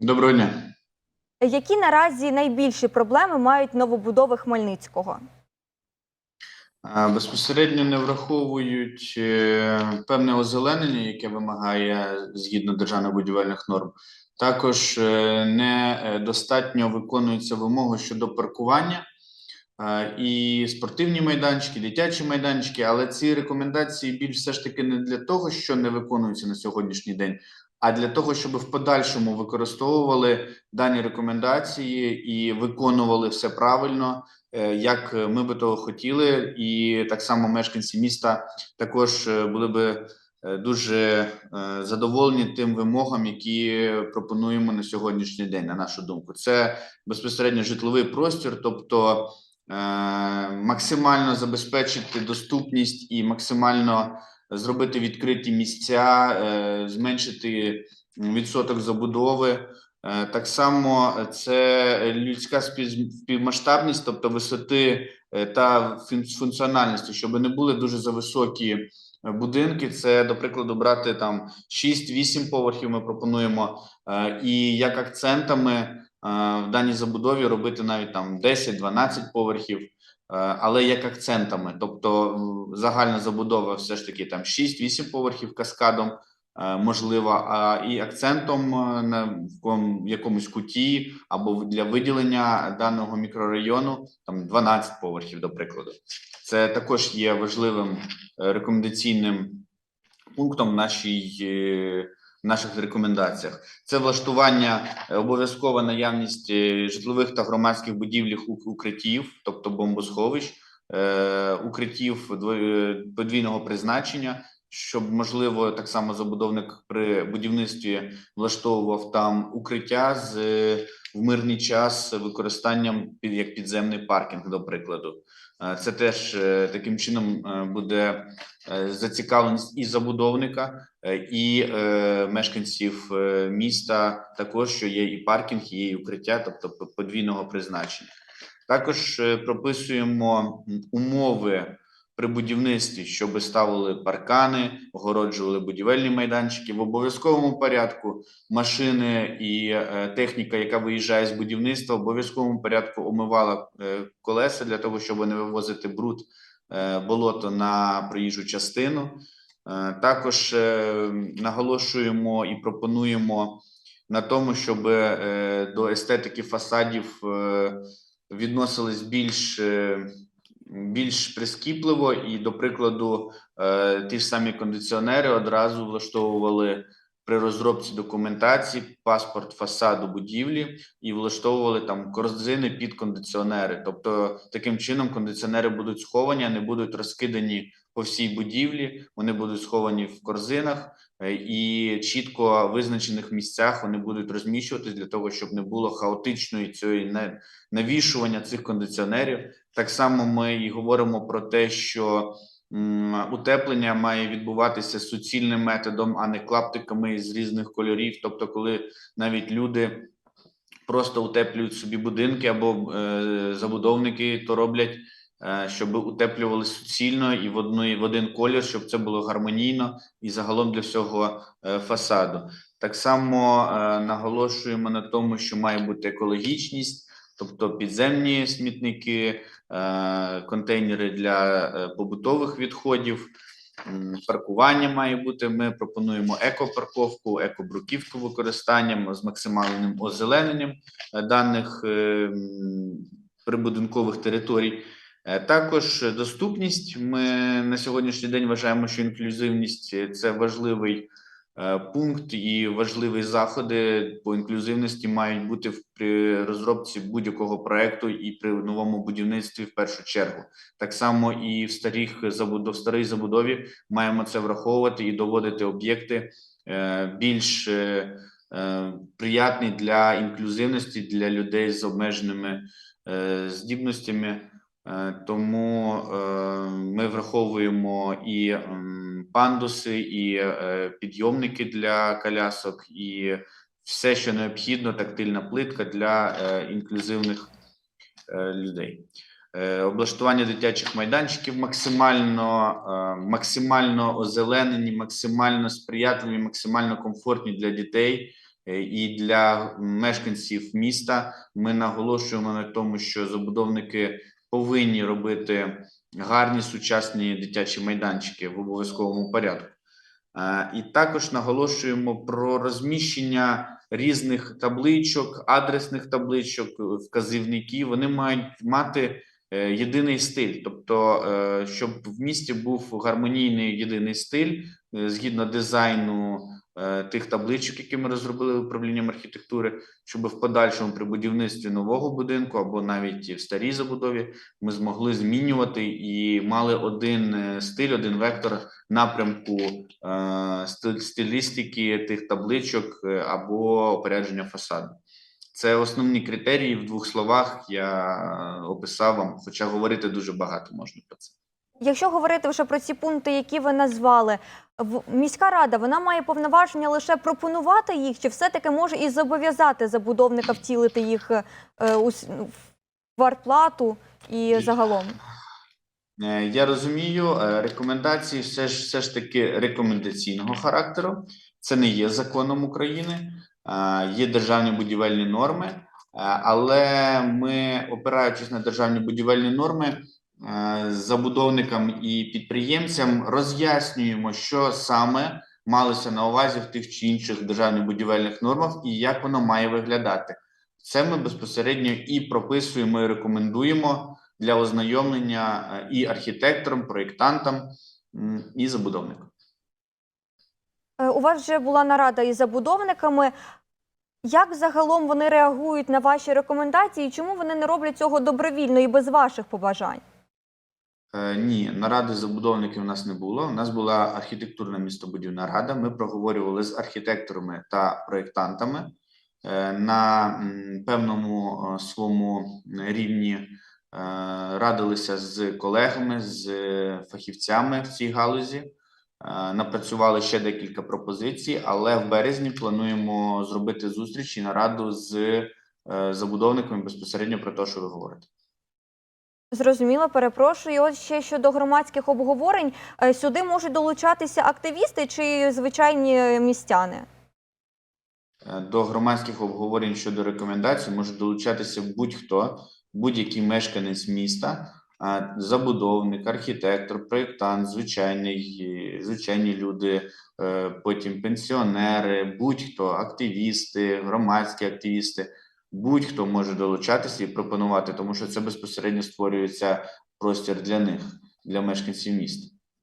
Доброго дня. Які наразі найбільші проблеми мають новобудови Хмельницького? Безпосередньо не враховують е, певне озеленення, яке вимагає згідно державних будівельних норм. Також е, не е, виконуються вимоги щодо паркування і спортивні майданчики, дитячі майданчики, але ці рекомендації більш все ж таки не для того, що не виконуються на сьогоднішній день, а для того, щоб в подальшому використовували дані рекомендації і виконували все правильно, е, як ми би того хотіли, і так само мешканці міста також е, були би е, дуже задоволені тим вимогам, які пропонуємо на сьогоднішній день, на нашу думку. Це безпосередньо житловий простір, тобто максимально забезпечити доступність і максимально зробити відкриті місця, е, зменшити відсоток забудови. Е, Так само це людська співмасштабність, тобто висоти е, та фун- функціональності, щоб не були дуже зависокі будинки. Це, до прикладу, брати там 6-8 поверхів. Ми пропонуємо, і як акцентами в даній забудові робити навіть там 10-12 поверхів. Е, Але як акцентами, тобто загальна забудова все ж таки там 6-8 поверхів каскадом, е, можливо, а і акцентом е, на якомусь куті або для виділення даного мікрорайону там 12 поверхів, до прикладу. Це також є важливим рекомендаційним пунктом нашій. Наших рекомендаціях це влаштування е, обов'язкова наявність е, житлових та громадських будівлях ук- укриттів, тобто бомбосховищ, е, укриттів подвійного призначення, щоб можливо так само забудовник при будівництві влаштовував там укриття з в мирний час використанням під як підземний паркінг, до прикладу. Це теж таким чином буде зацікавленість і забудовника, і е, мешканців е, міста, також що є і паркінг, є і укриття, тобто подвійного призначення. Також е, прописуємо умови при будівництві, щоб ставили паркани, огороджували будівельні майданчики в обов'язковому порядку. Машини і е, техніка, яка виїжджає з будівництва, в обов'язковому порядку омивала е, колеса для того, щоб не вивозити бруд, е, болото на проїжджу частину. Е, Також е, наголошуємо і пропонуємо на тому, щоб е, до естетики фасадів відносились більш, більш прискіпливо, і, до прикладу, ті ж самі кондиціонери одразу влаштовували при розробці документації паспорт фасаду будівлі і влаштовували там корзини під кондиціонери. Тобто, таким чином кондиціонери будуть сховані, а не будуть розкидані по всій будівлі. Вони будуть сховані в корзинах е, і чітко визначених місцях вони будуть розміщуватись для того, щоб не було хаотичної цієї на- навішування цих кондиціонерів. Так само ми і говоримо про те, що утеплення має відбуватися суцільним методом, а не клаптиками з різних кольорів. Тобто, коли навіть люди просто утеплюють собі будинки або е, забудовники то роблять, щоб утеплювали суцільно і в одну в один колір, щоб це було гармонійно і загалом для всього е, фасаду. Так само е, наголошуємо на тому, що має бути екологічність, тобто підземні смітники, е, контейнери для е, побутових відходів. Паркування має бути. Ми пропонуємо екопарковку, екобруківку використанням з максимальним озелененням е, даних е, прибудинкових територій. Е, Також доступність. Ми на сьогоднішній день вважаємо, що інклюзивність це важливий е, пункт і важливі заходи по інклюзивності мають бути при розробці будь-якого проекту і при новому будівництві в першу чергу. Так само і в старих в старій забудові маємо це враховувати і доводити об'єкти е, більш приятні для інклюзивності для людей з обмеженими здібностями. Е, Тому е, ми враховуємо і пандуси, і е, підйомники для колясок, і все, що необхідно, тактильна плитка для інклюзивних людей. Облаштування дитячих майданчиків максимально, максимально озеленені, максимально сприятливі, максимально комфортні для дітей. І для мешканців міста ми наголошуємо на тому, що забудовники повинні робити гарні сучасні дитячі майданчики в обов'язковому порядку. Е, І також наголошуємо про розміщення різних табличок, адресних табличок, е, вказівників. Вони мають мати єдиний стиль, тобто, е, щоб в місті був гармонійний єдиний стиль е, згідно дизайну е, тих табличок, які ми розробили управлінням архітектури, щоб в подальшому при будівництві нового будинку або навіть в старій забудові ми змогли змінювати і мали один е, стиль, один вектор напрямку е, стилістики тих табличок е, або опередження фасаду. Це основні критерії в двох словах. Я описав вам, хоча говорити дуже багато можна про це. Якщо говорити вже про ці пункти, які ви назвали, міська рада вона має повноваження лише пропонувати їх, чи все-таки може і зобов'язати забудовника втілити їх е, у ну, в вартплату і загалом? Е, Я розумію, е, рекомендації все ж все ж таки рекомендаційного характеру. Це не є законом України, є державні будівельні норми, але ми, опираючись на державні будівельні норми, забудовникам і підприємцям роз'яснюємо, що саме малося на увазі в тих чи інших державних будівельних нормах і як воно має виглядати. Це ми безпосередньо і прописуємо, і рекомендуємо для ознайомлення і архітекторам, проєктантам, і забудовникам. Е, У вас вже була нарада із забудовниками. Як загалом вони реагують на ваші рекомендації? Чому вони не роблять цього добровільно і без ваших побажань? Е, Ні, наради забудовників у нас не було. У нас була архітектурна містобудівна рада. Ми проговорювали з архітекторами та проєктантами е, на певному своєму рівні. Радилися з колегами, з фахівцями в цій галузі. Е, Напрацювали ще декілька пропозицій, але в березні плануємо зробити зустріч і нараду з е, забудовниками безпосередньо про те, що ви говорите. Зрозуміло, перепрошую. От ще щодо громадських обговорень, е, сюди можуть долучатися активісти чи звичайні містяни? До громадських обговорень щодо рекомендацій може долучатися будь-хто, будь-який мешканець міста, забудовник, архітектор, проєктант, звичайний, звичайні люди, е, потім пенсіонери, будь-хто, активісти, громадські активісти, будь-хто може долучатися і пропонувати, тому що це безпосередньо створюється простір для них, для мешканців міста.